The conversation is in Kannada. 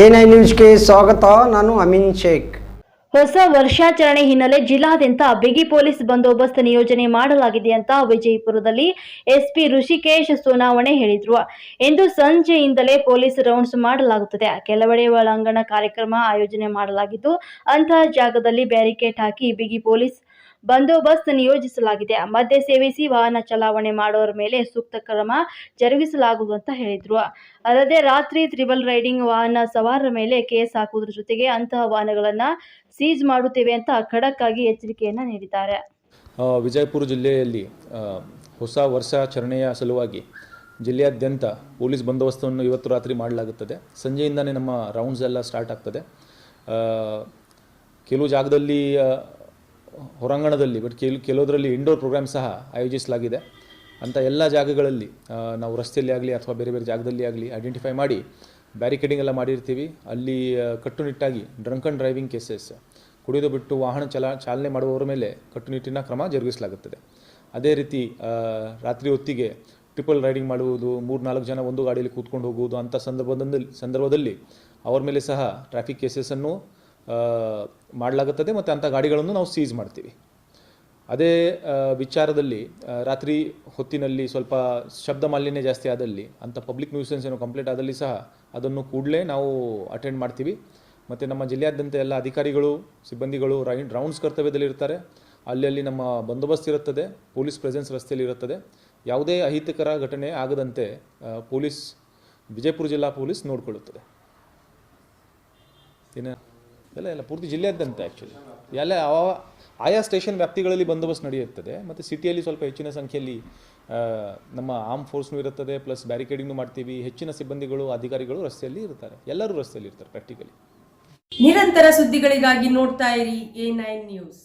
ಎ ನ್ಯೂಸ್ಗೆ ಸ್ವಾಗತ, ನಾನು ಅಮಿನ್ ಶೇಖ್. ಹೊಸ ವರ್ಷಾಚರಣೆ ಹಿನ್ನೆಲೆ ಜಿಲ್ಲಾದ್ಯಂತ ಬಿಗಿ ಪೊಲೀಸ್ ಬಂದೋಬಸ್ತ್ ನಿಯೋಜನೆ ಮಾಡಲಾಗಿದೆ ಅಂತ ವಿಜಯಪುರದಲ್ಲಿ ಎಸ್ಪಿ ಋಷಿಕೇಶ್ ಸುನಾವಣೆ ಹೇಳಿದ್ರು. ಇಂದು ಸಂಜೆಯಿಂದಲೇ ಪೊಲೀಸ್ ರೌಂಡ್ಸ್ ಮಾಡಲಾಗುತ್ತದೆ. ಕೆಲವೆಡೆ ಒಳಾಂಗಣ ಕಾರ್ಯಕ್ರಮ ಆಯೋಜನೆ ಮಾಡಲಾಗಿದ್ದು, ಅಂತಹ ಜಾಗದಲ್ಲಿ ಬ್ಯಾರಿಕೇಡ್ ಹಾಕಿ ಬಿಗಿ ಪೊಲೀಸ್ ಬಂದೋಬಸ್ತ್ ನಿಯೋಜಿಸಲಾಗಿದೆ. ಮದ್ಯ ಸೇವಿಸಿ ವಾಹನ ಚಲಾವಣೆ ಮಾಡೋರ ಮೇಲೆ ಸೂಕ್ತ ಕ್ರಮ ಜರುಗಿಸಲಾಗುವುದು ಅಂತ ಹೇಳಿದ್ರು. ಅಲ್ಲದೆ ರಾತ್ರಿ ತ್ರಿಬಲ್ ರೈಡಿಂಗ್ ವಾಹನ ಸವಾರರ ಮೇಲೆ ಕೇಸ್ ಹಾಕುವುದರ ಜೊತೆಗೆ ಅಂತಹ ವಾಹನಗಳನ್ನ ಸೀಜ್ ಮಾಡುತ್ತೇವೆ ಅಂತ ಖಡಕ್ ಆಗಿ ಎಚ್ಚರಿಕೆಯನ್ನ ನೀಡಿದ್ದಾರೆ. ವಿಜಯಪುರ ಜಿಲ್ಲೆಯಲ್ಲಿ ಹೊಸ ವರ್ಷಾಚರಣೆಯ ಸಲುವಾಗಿ ಜಿಲ್ಲೆಯಾದ್ಯಂತ ಪೊಲೀಸ್ ಬಂದೋಬಸ್ತನ್ನು ಇವತ್ತು ರಾತ್ರಿ ಮಾಡಲಾಗುತ್ತದೆ. ಸಂಜೆಯಿಂದನೇ ನಮ್ಮ ರೌಂಡ್ಸ್ ಎಲ್ಲ ಸ್ಟಾರ್ಟ್ ಆಗ್ತದೆ. ಕೆಲವು ಜಾಗದಲ್ಲಿ ಹೊರಾಂಗಣದಲ್ಲಿ ಬಟ್ ಕೆಲ ಕೆಲವುದರಲ್ಲಿ ಇಂಡೋರ್ ಪ್ರೋಗ್ರಾಮ್ ಸಹ ಆಯೋಜಿಸಲಾಗಿದೆ. ಅಂಥ ಎಲ್ಲ ಜಾಗಗಳಲ್ಲಿ ನಾವು ರಸ್ತೆಯಲ್ಲಿ ಆಗಲಿ ಅಥವಾ ಬೇರೆ ಬೇರೆ ಜಾಗದಲ್ಲಿ ಆಗಲಿ ಐಡೆಂಟಿಫೈ ಮಾಡಿ ಬ್ಯಾರಿಕೇಡಿಂಗ್ ಎಲ್ಲ ಮಾಡಿರ್ತೀವಿ. ಅಲ್ಲಿ ಕಟ್ಟುನಿಟ್ಟಾಗಿ ಡ್ರಂಕ್ ಡ್ರೈವಿಂಗ್ ಕೇಸಸ್ ಕುಡಿದು ಬಿಟ್ಟು ವಾಹನ ಚಲಾ, ಚಾಲನೆ ಮಾಡುವವರ ಮೇಲೆ ಕಟ್ಟುನಿಟ್ಟಿನ ಕ್ರಮ ಜರುಗಿಸಲಾಗುತ್ತದೆ. ಅದೇ ರೀತಿ ರಾತ್ರಿ ಹೊತ್ತಿಗೆ ಟ್ರಿಪಲ್ ರೈಡಿಂಗ್ ಮಾಡುವುದು ಮೂರು ನಾಲ್ಕು ಜನ ಒಂದು ಗಾಡಿಯಲ್ಲಿ ಕೂತ್ಕೊಂಡು ಹೋಗುವುದು ಅಂಥ ಸಂದರ್ಭದಲ್ಲಿ ಸಂದರ್ಭದಲ್ಲಿ ಅವರ ಮೇಲೆ ಸಹ ಟ್ರಾಫಿಕ್ ಕೇಸಸನ್ನು ಮಾಡಲಾಗುತ್ತದೆ ಮತ್ತು ಅಂಥ ಗಾಡಿಗಳನ್ನು ನಾವು ಸೀಸ್ ಮಾಡ್ತೀವಿ. ಅದೇ ವಿಚಾರದಲ್ಲಿ ರಾತ್ರಿ ಹೊತ್ತಿನಲ್ಲಿ ಸ್ವಲ್ಪ ಶಬ್ದ ಮಾಲಿನ್ಯ ಜಾಸ್ತಿ ಆದಲ್ಲಿ, ಅಂಥ ಪಬ್ಲಿಕ್ ನ್ಯೂಸೆನ್ಸ್ ಏನೋ ಕಂಪ್ಲೀಟ್ ಆದಲ್ಲಿ ಸಹ ಅದನ್ನು ಕೂಡಲೇ ನಾವು ಅಟೆಂಡ್ ಮಾಡ್ತೀವಿ. ಮತ್ತು ನಮ್ಮ ಜಿಲ್ಲೆಯಾದ್ಯಂತ ಎಲ್ಲ ಅಧಿಕಾರಿಗಳು, ಸಿಬ್ಬಂದಿಗಳು ರೈಂಡ್ ರೌಂಡ್ಸ್ ಕರ್ತವ್ಯದಲ್ಲಿ ಇರ್ತಾರೆ. ಅಲ್ಲಿ ಅಲ್ಲಿ ನಮ್ಮ ಬಂದೋಬಸ್ತ್ ಇರುತ್ತದೆ, ಪೊಲೀಸ್ ಪ್ರೆಸೆನ್ಸ್ ರಸ್ತೆಯಲ್ಲಿ ಇರುತ್ತದೆ. ಯಾವುದೇ ಅಹಿತಕರ ಘಟನೆ ಆಗದಂತೆ ಪೊಲೀಸ್, ವಿಜಯಪುರ ಜಿಲ್ಲಾ ಪೊಲೀಸ್ ನೋಡಿಕೊಳ್ಳುತ್ತದೆ. ಇನ್ನು ಎಲ್ಲ ಎಲ್ಲ ಪೂರ್ತಿ ಜಿಲ್ಲೆಯಾದ್ಯಂತ ಆ್ಯಕ್ಚುಲಿ ಎಲ್ಲ ಆಯಾ ಸ್ಟೇಷನ್ ವ್ಯಾಪ್ತಿಗಳಲ್ಲಿ ಬಂದೋಬಸ್ತ್ ನಡೆಯುತ್ತದೆ, ಮತ್ತು ಸಿಟಿಯಲ್ಲಿ ಸ್ವಲ್ಪ ಹೆಚ್ಚಿನ ಸಂಖ್ಯೆಯಲ್ಲಿ ನಮ್ಮ ಆರ್ಮ್ ಫೋರ್ಸ್ನೂ ಇರುತ್ತದೆ ಪ್ಲಸ್ ಬ್ಯಾರಿಕೇಡಿಂಗ್ನು ಮಾಡ್ತೀವಿ. ಹೆಚ್ಚಿನ ಸಿಬ್ಬಂದಿಗಳು, ಅಧಿಕಾರಿಗಳು ರಸ್ತೆಯಲ್ಲಿ ಇರ್ತಾರೆ. ಎಲ್ಲರೂ ರಸ್ತೆಯಲ್ಲಿ ಇರ್ತಾರೆ ಪ್ರಾಕ್ಟಿಕಲಿ ನಿರಂತರ ಸುದ್ದಿಗಳಿಗಾಗಿ ನೋಡ್ತಾ ಇರಿ ಎ ನ್ಯೂಸ್